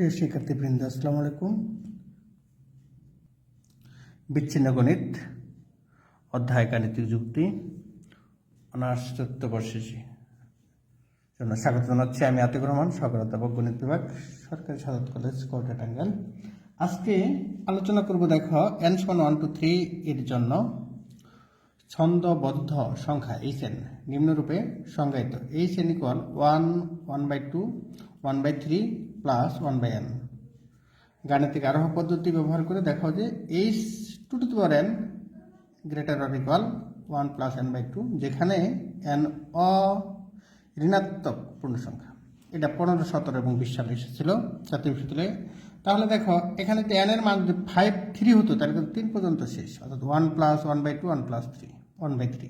প্রিয় শিক্ষার্থীবৃন্দ, আসসালামু আলাইকুম। বিচ্ছিন্ন গণিত, অধ্যায় গাণিতিক যুক্তি, অনার্স চতুর্থ বর্ষে জন্য স্বাগত জানাচ্ছি আমি আতিক রহমান, সহকারী অধ্যাপক গণিত বিভাগ, সরকারি সাদত কলেজ টাঙ্গাইল আজকে আলোচনা করব, দেখো এন সমান ওয়ান টু থ্রি এর জন্য ছন্দবদ্ধ সংখ্যা এইচ এন নিম্নরূপে সংজ্ঞায়িত। H N equal one one by two one by three plus one by N গাণিতিক আরোহ পদ্ধতি ব্যবহার করে দেখাও যে H two to power N greater or equal one plus N by two যেখানে এন অ ঋণাত্মক পূর্ণ সংখ্যা এটা পনেরো, সতেরো এবং বিশ সালে এসেছিল জাতীয় বিশ্ববিদ্যালয়ে তাহলে দেখো, এখানে যদি এন এর মান যদি ফাইভ থ্রি হতো, তাহলে কিন্তু তিন পর্যন্ত শেষ। অর্থাৎ one plus one by two one plus three one by three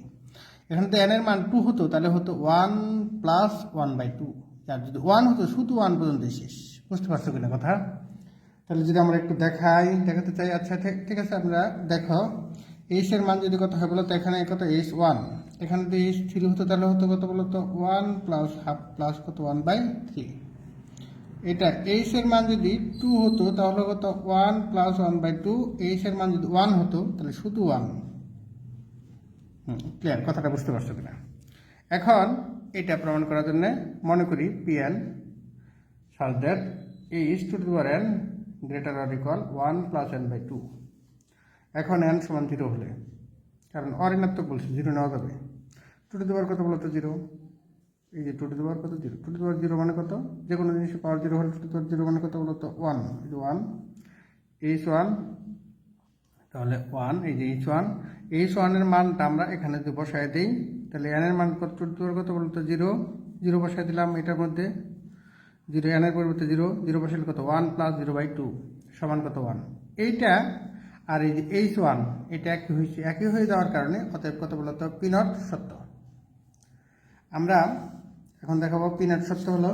এখানে তো এন এর মান টু হতো, তাহলে হতো one plus one by two আর যদি ওয়ান হতো, শুধু ওয়ান পর্যন্ত শেষ। বুঝতে পারছ কিনা কথা? তাহলে যদি আমরা একটু দেখাই, দেখাতে চাই আচ্ছা ঠিক- আছে, আমরা দেখো। এইচ এর মান যদি কত হয় বলো তো, এখানে কত? এইচ ওয়ান এখানে যদি এইচ থ্রি হতো, তাহলে হতো কত বলো তো? ওয়ান প্লাস হাফ প্লাস কত? ওয়ান বাই থ্রি এটা এইচ এর মান যদি টু হতো, তাহলে কত? One plus one by two H এর মান যদি ওয়ান হতো, তাহলে শুধু ওয়ান হুম ক্লিয়ার কথাটা বুঝতে পারছ কিনা? এখন এটা প্রমাণ করার জন্য মনে করি PN such that a is to the power n greater or equal 1 plus n by 2 এখন n সমান জিরো হলে, কারণ অঋণাত্মক বলছে জিরো নেওয়া যাবে। টু টু দেওয়ার কত বলতো? জিরো এই যে টু টু দেওয়ার কত? জিরো টু টু জিরো মানে কত? যে কোনো জিনিসের পাওয়ার জিরো হলে টু টু জিরো মানে কত বলতো? ওয়ান এই যে ওয়ান এইচ ওয়ান তাহলে ওয়ান এই যে এইচ ওয়ান এইচ ওয়ানের মানটা আমরা এখানে যদি বসায় দিই। তাহলে এনের মান কত কত বলতো জিরো জিরো বসায় দিলাম এটার মধ্যে। জিরো এনের পরিবর্তে জিরো জিরো বসালে কত? One plus zero by two সমান কত? ওয়ান এইটা আর এই যে এইচ ওয়ান এটা একই হয়েছে। একই হয়ে যাওয়ার কারণে অতএব কত বলতো পিনট সত্য। আমরা এখন দেখাবো পিনট সত্য হলো।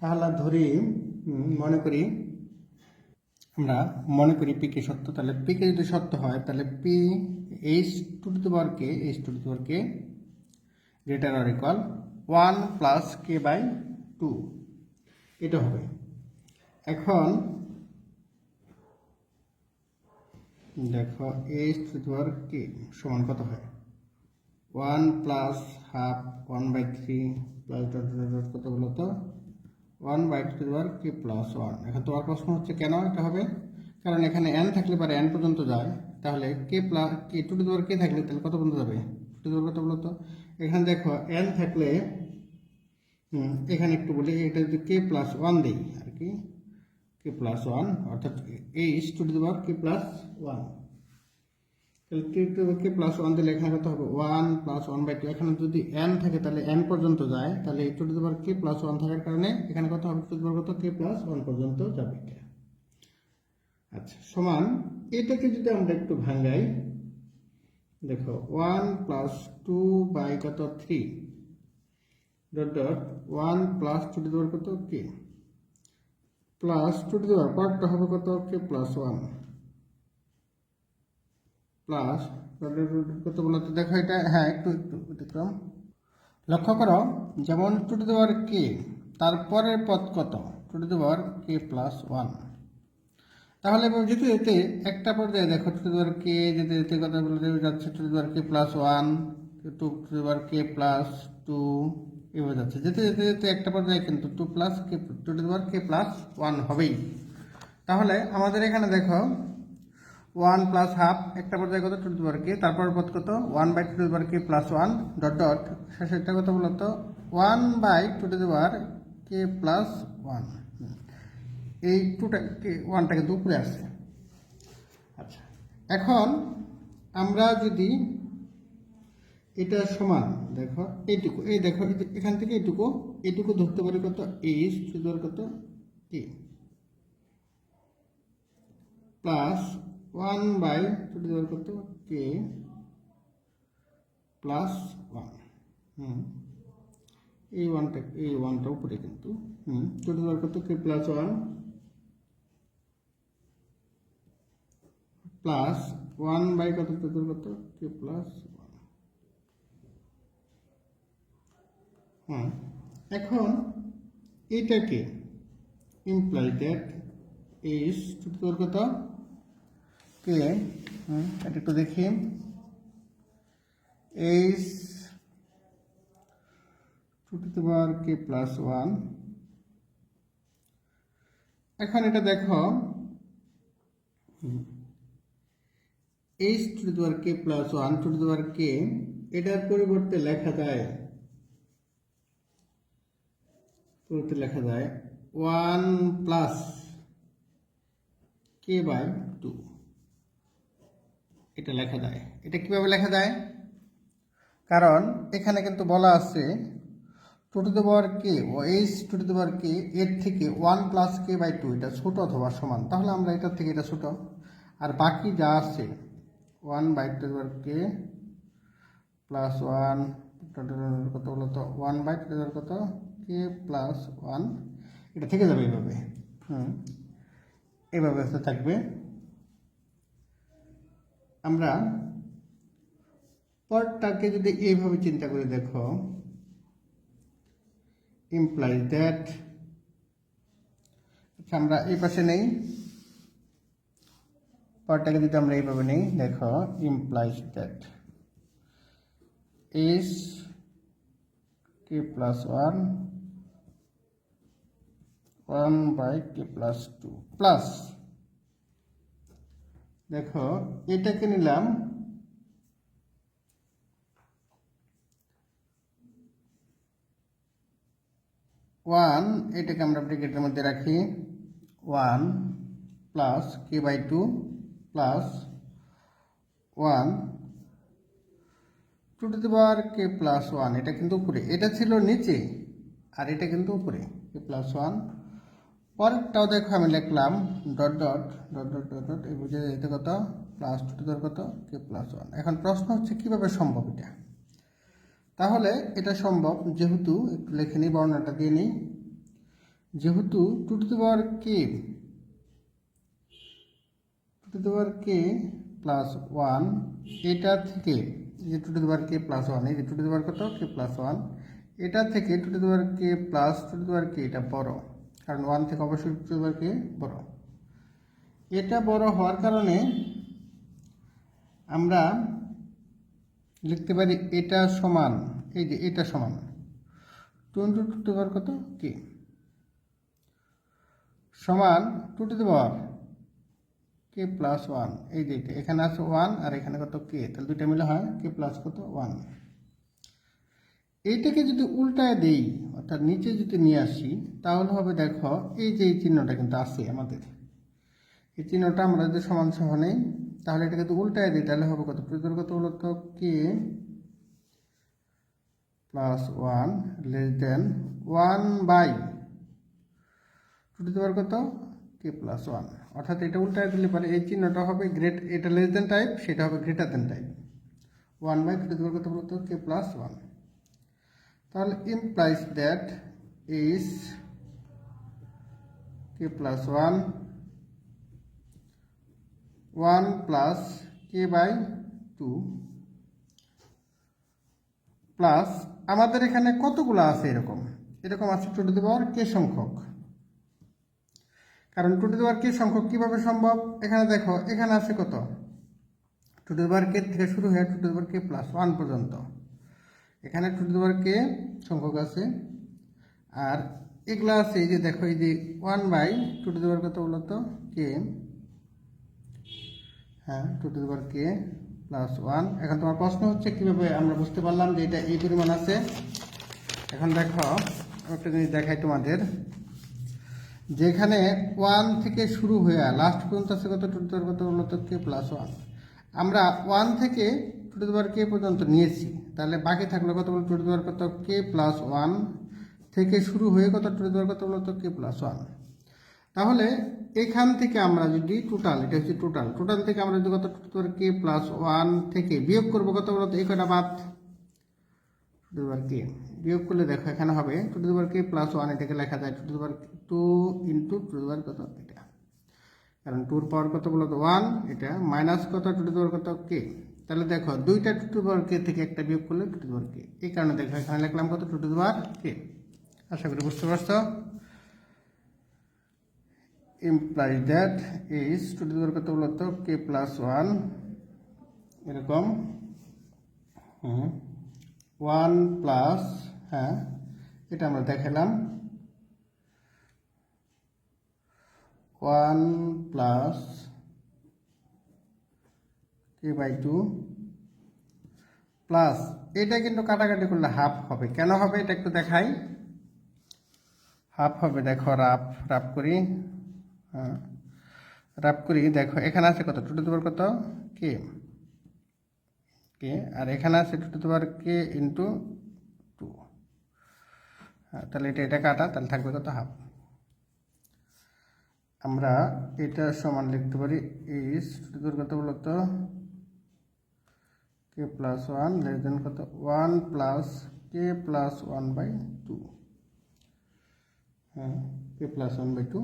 তাহলে ধরি মনে করি, আমরা মনে করি পি কে সত্য। তাহলে পিকে যদি সত্য হয়, তাহলে P H two to power K H two to power K greater or equal one plus K by two এটা হবে। এখন দেখো এইচ টু পাওয়ার কে সমান কত হয়? One plus half one by three plus dot dot dot কত বলো তো? One by two power K plus one এখন তোমার প্রশ্ন হচ্ছে কেন এটা হবে? কারণ এখানে এন থাকলে পারে এন পর্যন্ত যায়। তাহলে K plus K two to power K থাকলে তাহলে কত পর্যন্ত যাবে? টু টু কত বলো তো এখানে দেখো এন থাকলে এখানে একটু বলি, এটা যদি কে প্লাস ওয়ান দিই আর কি কে প্লাস ওয়ান অর্থাৎ H to the power K plus one তাহলে K to K plus one দিলে এখানে কত হবে? One plus one by two এখানে যদি এন থাকে, তাহলে এন পর্যন্ত যায়। তাহলে two to the power K plus one থাকার কারণে এখানে কত হবে? টু দি পাওয়ার কত? কে প্লাস ওয়ান পর্যন্ত যাবে। আচ্ছা সমান, এটাকে যদি আমরা একটু ভাঙাই দেখো ওয়ান প্লাস টু বাই কত? Three dot dot one plus two to দেওয়ার কত? কে প্লাস টু টু দেওয়ার পার্টটা হবে কত? কে প্লাস ওয়ান প্লাস কত বলতো দেখো এটা হ্যাঁ একটু একটু ব্যতিক্রম লক্ষ্য করো, যেমন টু টু দেওয়ার কে তারপরের পদ কত? টু টু দেওয়ার কে প্লাস ওয়ান তাহলে যেতে যেতে একটা পর্যায়ে দেখো দেওয়ার কে যেতে যেতে কথা বলতে যাচ্ছে টু দেওয়ার কে প্লাস ওয়ান টু দেওয়ার কে প্লাস টু এভাবে যাচ্ছে। যেতে যেতে যেতে একটা পর্যায়ে কিন্তু টু প্লাস কে টু দেওয়ার কে প্লাস ওয়ান হবেই। তাহলে আমাদের এখানে দেখো ওয়ান প্লাস হাফ একটা পর্যায়ে কত? টু দেওয়ার কে, তারপর পদ কত? ওয়ান বাই টু দেওয়ার K plus one dot dot শেষেরটা কত বলতো? ওয়ান বাই টু দেওয়ার কে প্লাস ওয়ান এই টুটাকে ওয়ানটা কিন্তু উপরে আসছে। আচ্ছা এখন আমরা যদি এটা সমান, দেখো, এইটুকু, এই দেখো এখান থেকে এইটুকু এইটুকু ধরতে পারি কত? এইচ ধর কত? K plus one by two ধর কত? কে প্লাস ওয়ান হুম, এই ওয়ানটা এই ওয়ানটা উপরে কিন্তু, হুম টু ধর কত? K plus one plus one by কত? টু কত? কে প্লাস ওয়ান হুম এখন এইটাকে ইমপ্লাই দ্যাট টু দি কত? কে হুম, এটা একটু দেখি। H two to power K plus one এখন এটা দেখো। H to the K plus one to the K এটার পরিবর্তে লেখা যায়, পরিবর্তে লেখা যায় one plus K by two এটা লেখা যায়। এটা কীভাবে লেখা যায়? কারণ এখানে কিন্তু বলা আছে টু পাওয়ার কে ও এইচ টু পাওয়ার কে এর থেকে one plus K by two এটা ছোট অথবা সমান। তাহলে আমরা এটার থেকে এটা ছোট। আর বাকি যা আছে one by two power K plus one কত বলতো ওয়ান বাই টু পাওয়ার কত কে প্লাস ওয়ান এটা থেকে যাবে এইভাবে। হুম। এইভাবে থাকবে। আমরা পরটাকে যদি এইভাবে চিন্তা করে দেখো ইমপ্লাইজ দ্যাট আচ্ছা আমরা এই পাশে নেই। পরটাকে যদি আমরা এইভাবে নেই, দেখো implies that is K plus one one by K plus two plus দেখো, এটাকে নিলাম ওয়ান এটাকে আমরা ব্রেকেটের মধ্যে রাখি one plus K by two plus one two to the power K plus one এটা কিন্তু উপরে। এটা ছিল নিচে, আর এটা কিন্তু উপরে কে প্লাস ওয়ান পরেরটাও দেখো, আমি লিখলাম dot dot dot dot dot dot এই বুঝে যেতে কত? প্লাস টু টু দি কত? কে প্লাস ওয়ান এখন প্রশ্ন হচ্ছে, কীভাবে সম্ভব এটা? তাহলে এটা সম্ভব যেহেতু, একটু লেখে নিই, বর্ণনাটা দিয়ে নিই। যেহেতু two to the K to the power K plus one, এটা থেকে যে two to the power K plus one, এই যে টু টু দি পাওয়ার কত? K plus one. এটা থেকে two to the power K plus two to the power K এটা বড়, কারণ ওয়ান থেকে অবশ্যই টু টু দি পাওয়ার কে বড়। এটা বড় হওয়ার কারণে আমরা লিখতে পারি এটা সমান, এই যে এটা সমান। Two into two to power কত? কে? সমান two to the power K plus one এই যে। এখানে আছে ওয়ান আর এখানে কত কে তাহলে দুইটা মিলে হয় কে প্লাস কত? ওয়ান এইটাকে যদি উল্টায় দেই, অর্থাৎ নিচে যদি নিয়ে আসি, তাহলে হবে দেখো, এই যে এই চিহ্নটা কিন্তু আছে আমাদের। এই চিহ্নটা আমরা যদি সমান সহ নেই, তাহলে এটাকে যদি উল্টায় দিই, তাহলে হবে কত? কত হলো তো K plus one less than one by two to কত? কে প্লাস ওয়ান অর্থাৎ এটা উল্টায় দিলে পারে এই চিহ্নটা হবে গ্রেট এটা লেস দেন টাইপ সেটা হবে greater than type one by two দেওয়ার কত বলতো কে প্লাস ওয়ান তাহলে implies that is K plus one one plus K by two plus আমাদের এখানে কতগুলো আছে এরকম? এরকম আছে টু টু দি পাওয়ার কে সংখ্যক? কারণ টু টু দি পাওয়ার কে সংখ্যক কীভাবে সম্ভব? এখানে দেখো, এখানে আছে কত? টু টু দি পাওয়ার কে থেকে শুরু হয়ে two to the power K plus one পর্যন্ত। এখানে টু টু দি পাওয়ার কে সংখ্যক আছে। আর এগুলো আছে এই যে দেখো, এই যে one by two to the power কত বলতো? কে হ্যাঁ two to the power K plus one এখন তোমার প্রশ্ন হচ্ছে কীভাবে আমরা বুঝতে পারলাম যে এটা এই পরিমাণ আছে? এখন দেখো একটা জিনিস দেখাই তোমাদের। যেখানে ওয়ান থেকে শুরু হয়ে লাস্ট পর্যন্ত আছে কত? টু টু দি কত? বলতো কে প্লাস ওয়ান আমরা ওয়ান থেকে two to the power K পর্যন্ত নিয়েছি। তাহলে বাকি থাকল কত বলতো টু টু দি পাওয়ার কত? কে প্লাস ওয়ান থেকে শুরু হয়ে কত? টু টু দি পাওয়ার কত? বলতো কে প্লাস ওয়ান তাহলে এখান থেকে আমরা যদি টোটাল এটা হচ্ছে টোটাল টোটাল থেকে আমরা যদি কত? কে প্লাস ওয়ান থেকে বিয়োগ করব কত বলতো এই কটা বাদ। Two K? বিয়োগ করলে দেখো এখানে হবে two to K plus one এটাকে লেখা যায় two to two into two to কত? এটা। কারণ টুর পাওয়ার কত বলো তো ওয়ান এটা মাইনাস কত? টু টু কত? কে? তাহলে দেখো দুইটা টু টু কে থেকে একটা বিয়োগ করলে টু টু কে? এই কারণে দেখো এখানে লিখলাম কত? টু টু কে? আশা করি বুঝতে পারছ? Implies that is টু দেওয়ার কত বলতো? কে প্লাস ওয়ান এরকম। ওয়ান প্লাস হ্যাঁ এটা আমরা দেখালাম। One plus K by two? Plus, এটা কিন্তু কাটাকাটি করলে হাফ হবে। কেন হবে? এটা একটু দেখাই। হাফ হবে, দেখো, রাফ রাফ করি। হ্যাঁ রাফ করি, দেখো, এখানে আছে কত? টু টু কত? কে কে? আর এখানে আছে টু টু দেওয়ার কে ইন্টু টু। তাহলে এটা এটা কাটা, তাহলে থাকবে কত? হাফ। আমরা এটা সমান লিখতে পারি ইস টু দেওয়ার কত বলতো? K plus one less than কত? One plus K plus one by two হ্যাঁ K plus one by two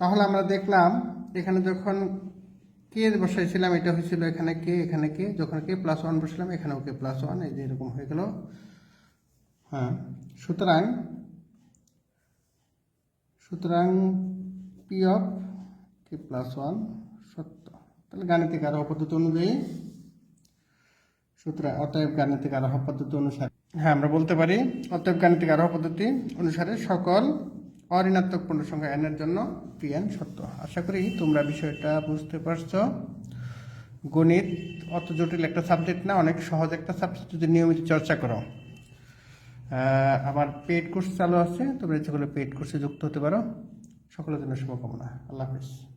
তাহলে আমরা দেখলাম, এখানে যখন কে বসাইছিলাম, এটা হয়েছিল এখানে কে এখানে কে, যখন কে প্লাস ওয়ান বসালাম এখানেও কে প্লাস ওয়ান এই যে এরকম হয়ে গেল। হ্যাঁ সুতরাং সুতরাং P of K plus one সত্য। তাহলে গাণিতিক আরোহ পদ্ধতি অনুযায়ী, সুতরাং অতএব গাণিতিক আরোহ পদ্ধতি অনুসারে। হ্যাঁ আমরা বলতে পারি, অতএব গাণিতিক আরোহ পদ্ধতি অনুসারে সকল অঋণাত্মক পূর্ণ সংখ্যা n এর জন্য পি এন সত্য। আশা করি তোমরা বিষয়টা বুঝতে পারছ। গণিত অত জটিল একটা সাবজেক্ট না, অনেক সহজ একটা সাবজেক্ট যদি নিয়মিত চর্চা করো। আমার পেড কোর্স চালু আছে, তোমরা ইচ্ছে করলে পেড কোর্সে যুক্ত হতে পারো। সকলের জন্য শুভকামনা। আল্লাহ হাফিজ।